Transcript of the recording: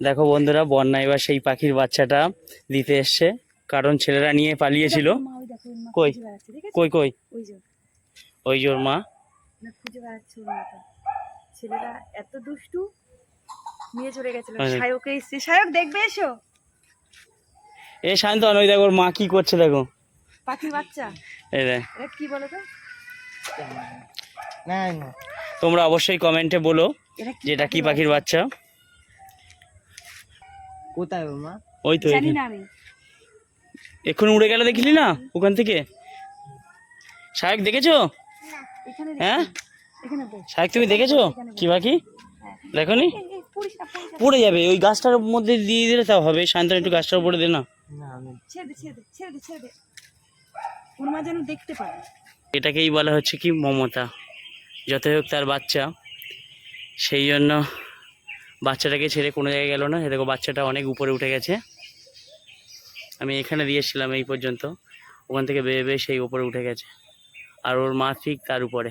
দেখো বন্ধুরা বন্যা এবার সেই পাখির বাচ্চাটা দিতে এসছে। কারণ ছেলেরা নিয়ে পালিয়েছিল। কই? কই কই? ওই জোর মা। ছেলেরা এত দুষ্টু নিয়ে চলে গেছিল। সায়কে এসছে। সায়ক দেখবে এসো? এ শান্তন ওই দেখো ওর মা কি করছে দেখো। পাখির বাচ্চা? এই দেখ। কি বলো তো? না না। তোমরা অবশ্যই কমেন্টে বলো যেটা কি পাখির বাচ্চা? কোথায় মা? ওই তো জানি না আমি। এক্ষুনি উড়ে গেল দেখলি না ওখান থেকে? শায়েক দেখেছ? হ্যাঁ? এখানে তুমি দেখেছ? কি পাখি? দেখোনি। পড়ে যাবে। ওই গাছটার মধ্যে দিয়ে দিলে তাও হবে। শান্তন একটু গাছটার উপরে দে না। এটাকেই বলা হচ্ছে কি মমতা। যতই হোক তার বাচ্চা। সেই জন্য বাচ্চাটাকে ছেড়ে কোনো জায়গায় গেল না। দেখো, বাচ্চাটা অনেক উপরে উঠে গেছে। আমি এখানে দিয়েছিলাম এই পর্যন্ত। ওখান থেকে বেয়ে বেয়ে সেই উপরে উঠে গেছে। আর ওর মা ঠিক তার উপরে।